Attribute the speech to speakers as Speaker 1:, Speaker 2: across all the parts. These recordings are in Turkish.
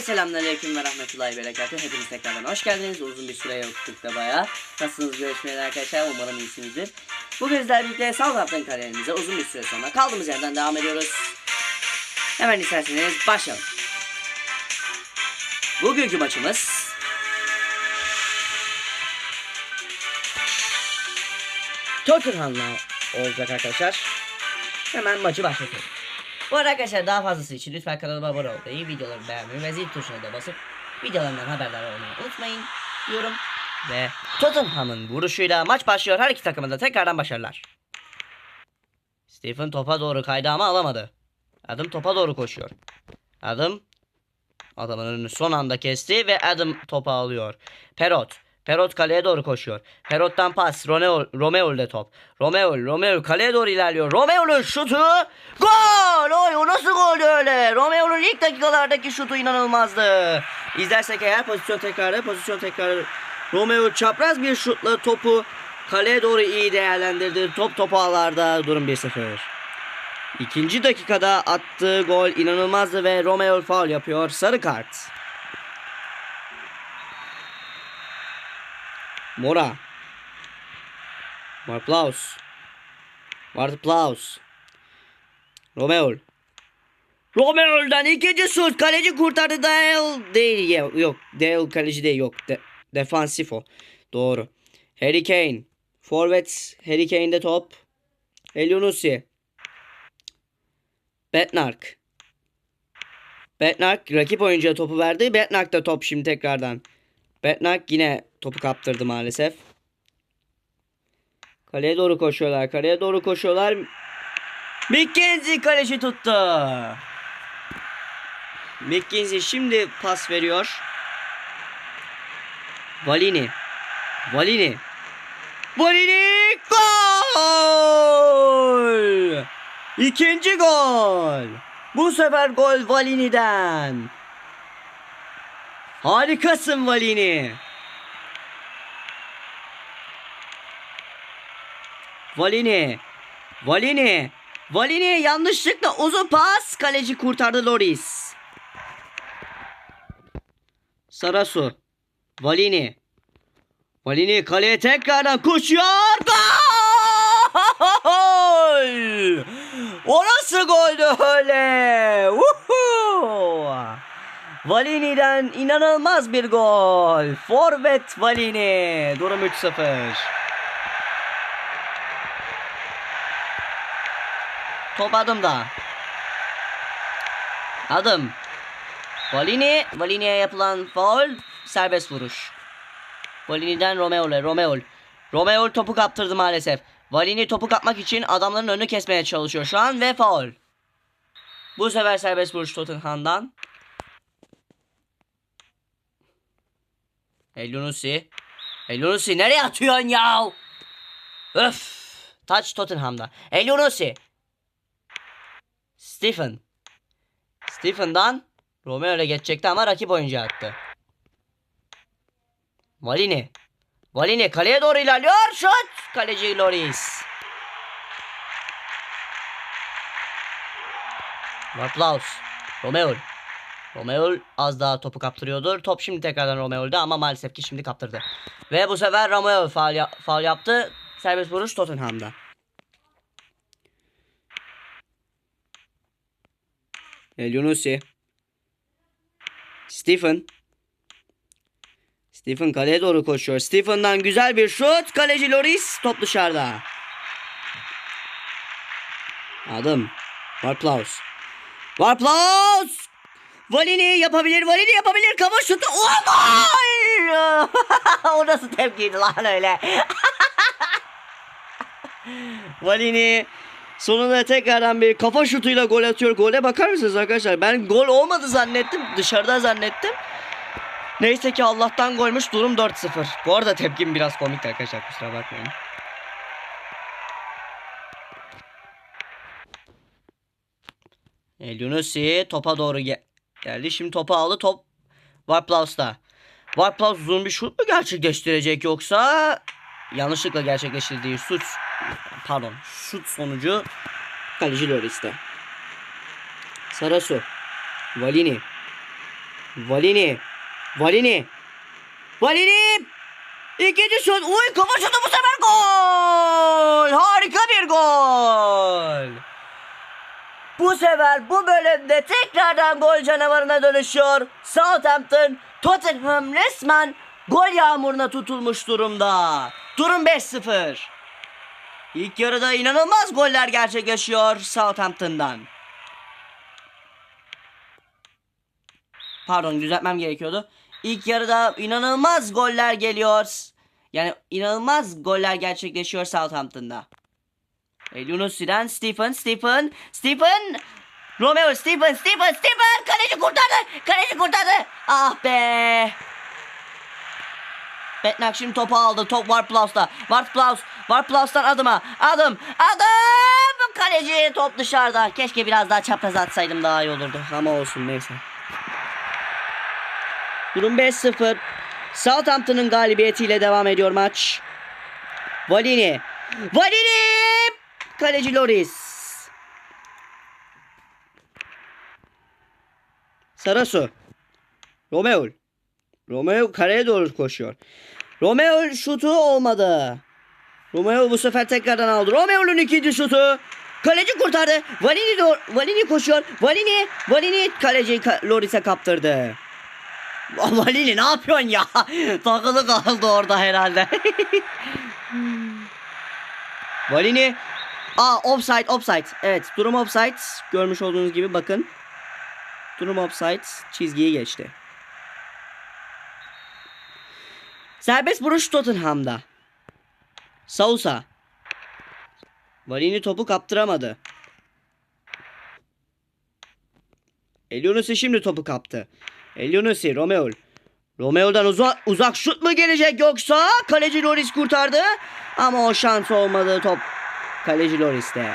Speaker 1: Selamünaleyküm ve rahmetullahi berekatuhu. Hepiniz tekrardan hoş geldiniz. Uzun bir süre yoktuk da bayağı. Nasılsınız görüşmeler arkadaşlar? Umarım iyisinizdir. Bugün sizlerle birlikte Southampton kariyerimize uzun bir süre sonra kaldığımız yerden devam ediyoruz. Hemen isterseniz başlayalım. Bugünkü maçımız Tottenham'la olacak arkadaşlar. Hemen maçı başlatalım. Bu arada arkadaşlar daha fazlası için lütfen kanalıma abone olmayı, videolarımı beğenmeyi ve zil tuşuna da basıp videolarımdan haberdar olmayı unutmayın diyorum. Ve Tottenham'ın vuruşuyla maç başlıyor. Her iki takımın da tekrardan başarılar. Stephen topa doğru kaydı ama alamadı. Adam topa doğru koşuyor. Adam adamın önünü son anda kesti ve Adam topu alıyor. Perot. Perot kaleye doğru koşuyor. Perot'tan pas. Romeo, Romeo ile top. Romeo, Romeo kaleye doğru ilerliyor. Romeo'nun şutu. Gol! Oy o nasıl gol öyle? Romeo'nun ilk dakikalardaki şutu inanılmazdı. İzlersek eğer pozisyon tekrarı, pozisyon tekrarı. Romeo çapraz bir şutla topu kaleye doğru iyi değerlendirdi. Top topu ağlarda. Durum 1-0. İkinci dakikada attığı gol inanılmazdı ve Romeo faul yapıyor. Sarı kart. Mora. Marplaus. Marplaus. Romeo. Romeo'dan ikinci şut. Kaleci kurtardı. Dale değil. Yok. Dale kaleci değil. Yok. De, defansif o. Doğru. Harry Kane. Forvet Harry Kane'de top. Elionusi. Betnark. Betnark rakip oyuncuya topu verdi. Betnark da top şimdi tekrardan. Betnark yine topu kaptırdı maalesef. Kaleye doğru koşuyorlar. Kaleye doğru koşuyorlar. McKenzie kaleci tuttu. McKenzie şimdi pas veriyor. Valini. Valini. Valini gol! İkinci gol. Bu sefer gol Valini'den. Harikasın Valini. Valini. Valini. Valini yanlışlıkla uzun pas. Kaleci kurtardı Loris. Sarasu. Valini. Valini kaleye tekrardan koşuyor. Gol! O nasıl goldü öyle? Woohoo! Valini'den inanılmaz bir gol. Forvet Valini. Durum 3-0. Top adımda. Adım. Valini. Valini'ye yapılan faul. Serbest vuruş. Valini'den Romeo'le. Romeo. Romeo topu kaptırdı maalesef. Valini topu kapmak için adamların önünü kesmeye çalışıyor şu an ve faul. Bu sefer serbest vuruş Tottenham'dan. Elyonusi. Elyonusi nereye atıyorsun ya? Öf. Taç Tottenham'da. Elyonusi. Stephen. Stephen'dan Romeo ile geçecekti ama rakip oyuncu attı. Valini. Valini kaleye doğru ilerliyor. Şut. Kaleci Loris. Varplaus. Romeo. Romeo az daha topu kaptırıyordur. Top şimdi tekrardan Romeo'da ama maalesef ki şimdi kaptırdı. Ve bu sefer Romeo faul, ya- faul yaptı. Serbest vuruş Tottenham'da. Elyonusi. Stephen. Stephen kaleye doğru koşuyor. Stephen'dan güzel bir şut. Kaleci Loris top dışarıda. Adım. Varplaus. Varplaus! Valini yapabilir, Valini yapabilir. Kafa şutu. O gol! o nasıl tepkiydi lan öyle? Valini sonunda tekrardan bir kafa şutuyla gol atıyor. Gole bakar mısınız arkadaşlar? Ben gol olmadı zannettim. Dışarıda zannettim. Neyse ki Allah'tan golmüş. Durum 4-0. Bu arada tepkim biraz komik arkadaşlar. Kusura bakmayın. Elyonusi topa doğru ge- geldi. Şimdi topu aldı. Top Varplaus'ta. Varplaus uzun bir şut mu gerçekleştirecek yoksa yanlışlıkla gerçekleştirdiği suç pardon şut sonucu kaleci Loris'te. Sarasu. Valini. Valini. Valini. Valini. İkinci şut. Uy kafa şutu bu sefer gol. Harika bir gol. Bu sefer bu bölümde tekrardan gol canavarına dönüşüyor. Southampton, Tottenham resmen gol yağmuruna tutulmuş durumda. Durum 5-0. İlk yarıda inanılmaz goller gerçekleşiyor Southampton'dan. Pardon düzeltmem gerekiyordu. İlk yarıda inanılmaz goller geliyor. Yani inanılmaz goller gerçekleşiyor Southampton'da. Elunusi'den Stephen, Stephen, Stephen, Romeo, Stephen, Stephen, Stephen, kaleci kurtardı, kaleci kurtardı. Ah be. Betnak şimdi topu aldı, top Warplaus'ta, Warplaus, Warplaus'tan adıma, adım, adım, kaleci top dışarıda. Keşke biraz daha çapraz atsaydım daha iyi olurdu ama olsun neyse. Durum 5-0. Southampton'ın galibiyetiyle devam ediyor maç. Valini. Valini! Kaleci Loris. Sarasu. Romeo. Romeo kareye doğru koşuyor. Romeo şutu olmadı. Romeo bu sefer tekrardan aldı. Romeo'nun ikinci şutu. Kaleci kurtardı. Valini doğru, Valini koşuyor. Valini, Valini kaleci ka- Loris'e kaptırdı. Valini ne yapıyorsun ya? Takılı kaldı orada herhalde. Valini Aa offside offside. Evet durum offside. Görmüş olduğunuz gibi bakın. Durum offside çizgiyi geçti. Serbest vuruş Tottenham'da. Sousa. Valini topu kaptıramadı. Elionusi şimdi topu kaptı. Elionusi Romeo. Romeo'dan uzak uzak şut mu gelecek yoksa kaleci Loris kurtardı ama o şans olmadı top kaleci Loris'te.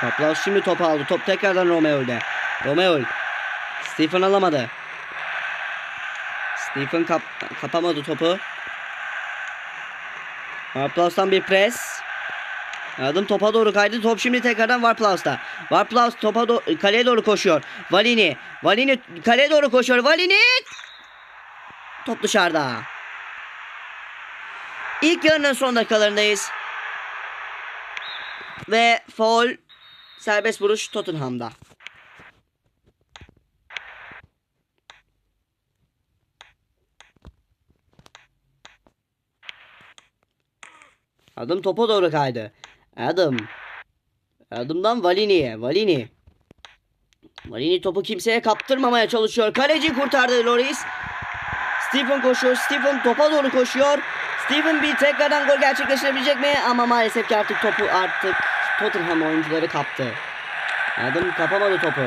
Speaker 1: Toplar şimdi topu aldı. Top tekrardan Romeo'da. Romeo. Stephen alamadı. Stephen kap kapamadı topu. Warplaus'tan bir pres. Adım topa doğru kaydı. Top şimdi tekrardan Warplaus'ta. Warplaus topa do- kaleye doğru koşuyor. Valini. Valini kaleye doğru koşuyor. Valini. Top dışarıda. İlk yarının son dakikalarındayız. Ve foul serbest vuruş Tottenham'da. Adım topa doğru kaydı. Adım. Adımdan Valini'ye. Valini. Valini topu kimseye kaptırmamaya çalışıyor. Kaleci kurtardı Loris. Stephen koşuyor. Stephen topa doğru koşuyor. Stephen bir tekrardan gol gerçekleştirebilecek mi? Ama maalesef ki artık topu artık Tottenham oyuncuları kaptı. Adım kapamadı topu.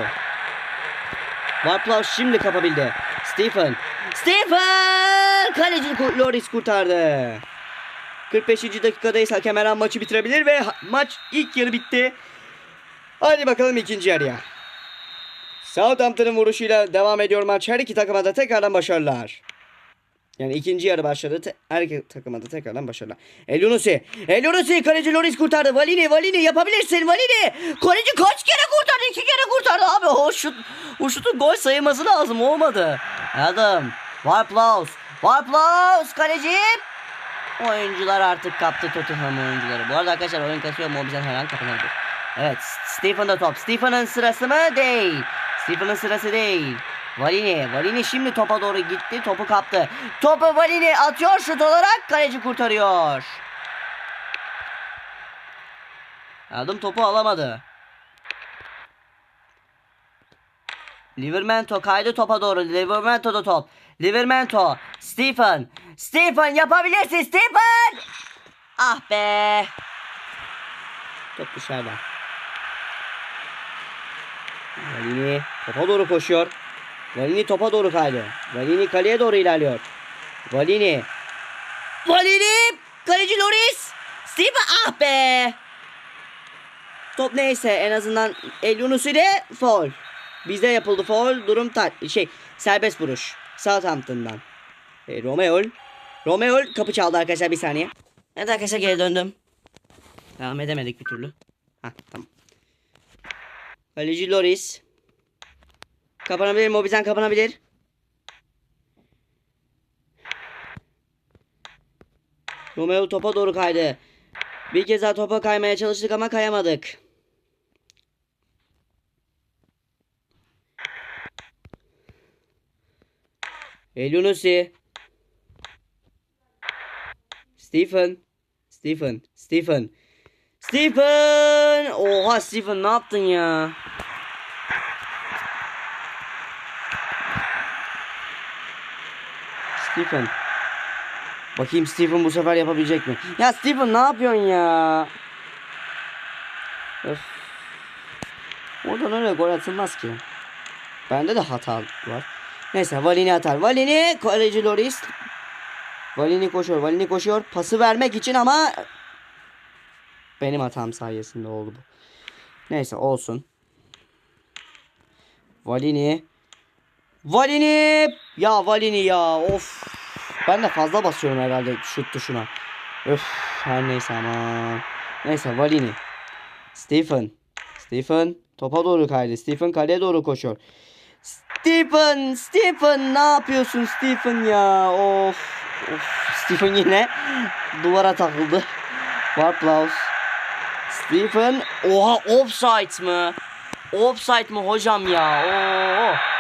Speaker 1: Warplaus şimdi kapabildi. Stephen. Stephen! Kaleci Loris kurtardı. 45. dakikadayız. Hakem her an maçı bitirebilir ve maç ilk yarı bitti. Hadi bakalım ikinci yarıya. Southampton'ın vuruşuyla devam ediyor maç. Her iki takıma da tekrardan başarılar. Yani ikinci yarı başladı. Te- iki takıma da tekrardan başarılar. Elyonusi. Elyonusi kaleci Loris kurtardı. Valini Valini yapabilirsin Valini. Kaleci kaç kere kurtardı? İki kere kurtardı abi. O şut, o şutun gol sayılması lazım. Olmadı. Adam. Warplaus. Warplaus kaleci. Oyuncular artık kaptı Tottenham oyuncuları. Bu arada arkadaşlar oyun kasıyor mu o bizden her an kapanabilir. Evet Stephen'da top. Stephen'ın sırası mı? Değil. Stephen'ın sırası değil. Valini. Valini şimdi topa doğru gitti. Topu kaptı. Topu Valini atıyor şut olarak kaleci kurtarıyor. Adım topu alamadı. Livermento kaydı topa doğru. Livermento'da top. Livermento. Stephen. Stephen yapabilirsin Stephen. Ah be. Top dışarıda. Valini topa doğru koşuyor. Valini topa doğru kaydı. Valini kaleye doğru ilerliyor. Valini. Valini. Kaleci Loris. Stephen ah be. Top neyse en azından El Yunus ile foul. Bizde yapıldı foul. Durum tak şey serbest vuruş. Southampton'dan. E, Romeo. Romeo kapı çaldı arkadaşlar bir saniye. Evet arkadaşlar geri döndüm. Devam edemedik bir türlü. Ha tamam. Kaleci Loris. Kapanabilir. Mobizen kapanabilir. Romeo topa doğru kaydı. Bir kez daha topa kaymaya çalıştık ama kayamadık. Elunusi. Stephen. Stephen. Stephen. Stephen! Oha Stephen ne yaptın ya? Stephen. Bakayım Stephen bu sefer yapabilecek mi? Ya Stephen ne yapıyorsun ya? Öf. Oradan öyle gol atılmaz ki. Bende de hata var. Neyse Valini atar. Valini kaleci Loris. Valini koşuyor. Valini koşuyor. Pası vermek için ama benim hatam sayesinde oldu bu. Neyse olsun. Valini. Valini. Ya Valini ya. Of. Ben de fazla basıyorum herhalde şut tuşuna. Öf. Her neyse ama. Neyse Valini. Stephen. Stephen topa doğru kaydı. Stephen kaleye doğru koşuyor. Stephen, Stephen ne yapıyorsun Stephen ya? Of. Of. Stephen yine duvara takıldı. Warplaus. Stephen. Oha offside mı? Offside mı hocam ya? Oo.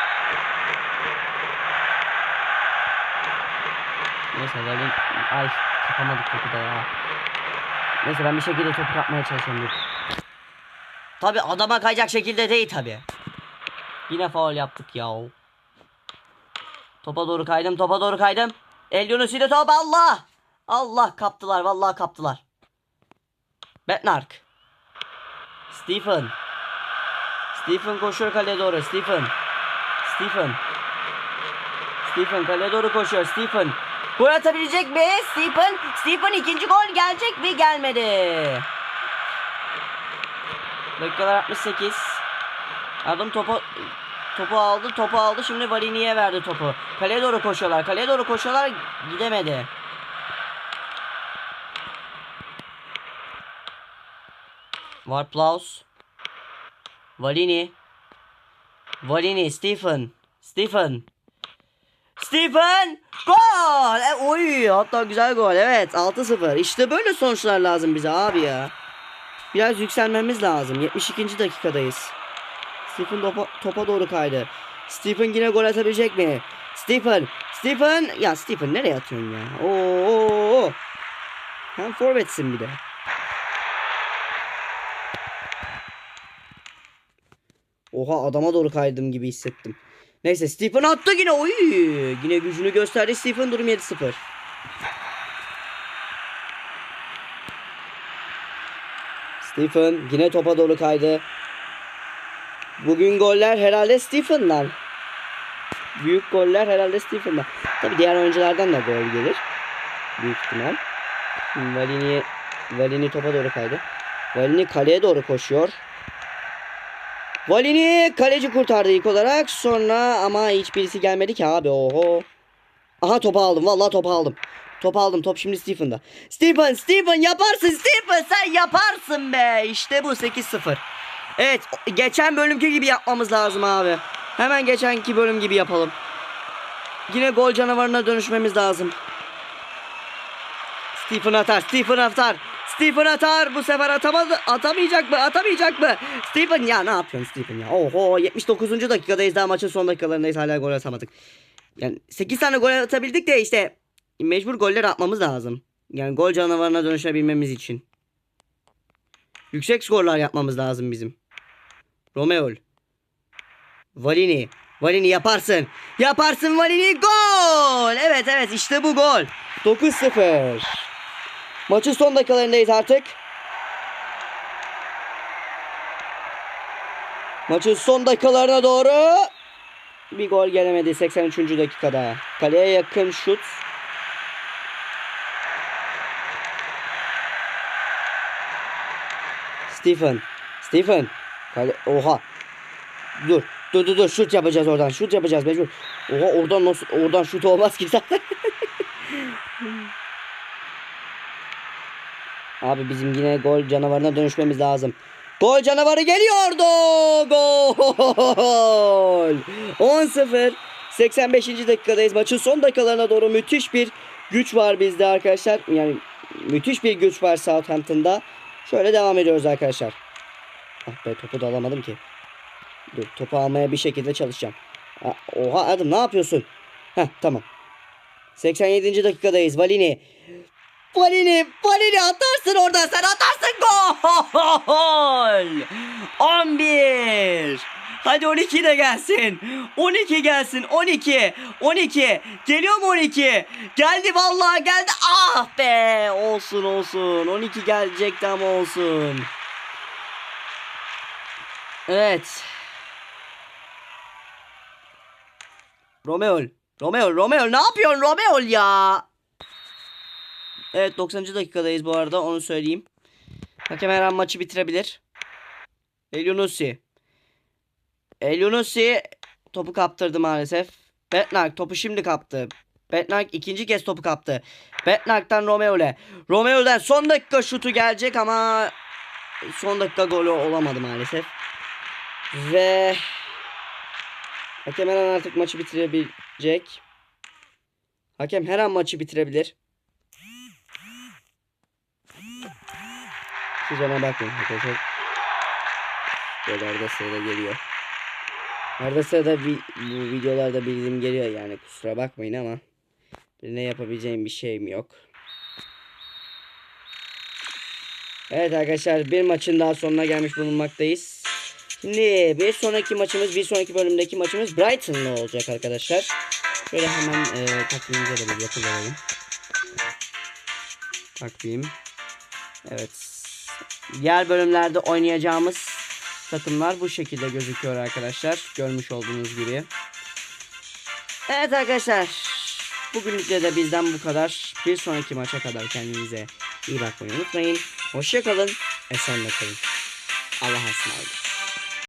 Speaker 1: Neyse Valin... Ay kapamadık topu da ya. Neyse ben bir şekilde topu kapmaya çalışıyorum. Tabi adama kayacak şekilde değil tabi. Yine faul yaptık ya. Topa doğru kaydım topa doğru kaydım. El Yunus top Allah. Allah kaptılar vallahi kaptılar. Betnark. Stephen. Stephen koşuyor kaleye doğru. Stephen. Stephen. Stephen kaleye doğru koşuyor. Stephen. Gol atabilecek mi? Stephen. Stephen ikinci gol gelecek mi? Gelmedi. Dakikalar 68. Adam topu topu aldı, topu aldı. Şimdi Valini'ye verdi topu. Kaleye doğru koşuyorlar. Kaleye doğru koşuyorlar. Gidemedi. Warplaus. Valini. Valini, Stephen. Stephen. Stephen! Gol! E, oy, hatta güzel gol. Evet, 6-0. İşte böyle sonuçlar lazım bize abi ya. Biraz yükselmemiz lazım. 72. dakikadayız. Stephen topa, topa doğru kaydı. Stephen yine gol atabilecek mi? Stephen! Stephen! Ya Stephen nereye atıyorsun ya? Oo, oo. Hem forvetsin bir de. Oha adama doğru kaydım gibi hissettim. Neyse Stephen attı yine. Oy! Yine gücünü gösterdi Stephen durum 7-0. Stephen yine topa doğru kaydı. Bugün goller herhalde Stephen'dan. Büyük goller herhalde Stephen'dan. Tabi diğer oyunculardan da gol gelir. Büyük ihtimal. Valini, Valini topa doğru kaydı. Valini kaleye doğru koşuyor. Valini kaleci kurtardı ilk olarak. Sonra ama hiçbirisi gelmedi ki abi. Oho. Aha topu aldım. Vallahi topu aldım. Topu aldım. Top şimdi Stephen'da. Stephen, Stephen yaparsın. Stephen sen yaparsın be. İşte bu 8-0. Evet, geçen bölümki gibi yapmamız lazım abi. Hemen geçenki bölüm gibi yapalım. Yine gol canavarına dönüşmemiz lazım. Stephen atar, Stephen atar. Stephen atar. Bu sefer atamadı. Atamayacak mı? Atamayacak mı? Stephen ya ne yapıyorsun Stephen ya? Oho 79. dakikadayız daha maçın son dakikalarındayız hala gol atamadık. Yani 8 tane gol atabildik de işte mecbur goller atmamız lazım. Yani gol canavarına dönüşebilmemiz için. Yüksek skorlar yapmamız lazım bizim. Romeo. Valini. Valini yaparsın. Yaparsın Valini. Gol. Evet evet işte bu gol. 9-0. Maçın son dakikalarındayız artık. Maçın son dakikalarına doğru bir gol gelemedi 83. dakikada. Kaleye yakın şut. Stephen. Stephen. Kale Oha. Dur. Dur dur dur şut yapacağız oradan. Şut yapacağız mecbur. Oha oradan nasıl oradan şut olmaz ki zaten. Abi bizim yine gol canavarına dönüşmemiz lazım. Gol canavarı geliyordu. Gol. Gol! 10-0. 85. dakikadayız. Maçın son dakikalarına doğru müthiş bir güç var bizde arkadaşlar. Yani müthiş bir güç var Southampton'da. Şöyle devam ediyoruz arkadaşlar. Ah be topu da alamadım ki. Dur topu almaya bir şekilde çalışacağım. Ah, Oha Adam ne yapıyorsun? Heh tamam. 87. dakikadayız. Valini. Valini, Valini atarsın oradan sen atarsın gol. 11. Hadi 12 de gelsin. 12 gelsin. 12. 12. Geliyor mu 12? Geldi vallahi geldi. Ah be. Olsun olsun. 12 gelecekti ama olsun. Evet. Romeo. Romeo, Romeo ne yapıyorsun Romeo ya? Evet 90. dakikadayız bu arada onu söyleyeyim. Hakem her an maçı bitirebilir. Elyonusi. Elyonusi topu kaptırdı maalesef. Betnak topu şimdi kaptı. Betnak ikinci kez topu kaptı. Betnak'tan Romeo'le. Romeo'dan son dakika şutu gelecek ama son dakika golü olamadı maalesef. Ve hakem her an artık maçı bitirebilecek. Hakem her an maçı bitirebilir. Siz ona bakmayın arkadaşlar. Böyle arada sırada geliyor. Arada sırada vi- bu videolarda bildirim geliyor yani kusura bakmayın ama ne yapabileceğim bir şeyim yok. Evet arkadaşlar bir maçın daha sonuna gelmiş bulunmaktayız. Şimdi bir sonraki maçımız bir sonraki bölümdeki maçımız Brighton'la olacak arkadaşlar. Şöyle hemen e, takvimimize de bir yapılalım. Takvim. Evet. Diğer bölümlerde oynayacağımız takımlar bu şekilde gözüküyor arkadaşlar. Görmüş olduğunuz gibi. Evet arkadaşlar. Bugünlük de bizden bu kadar. Bir sonraki maça kadar kendinize iyi bakmayı unutmayın. Hoşçakalın. Esenle kalın. Allah'a ısmarladık.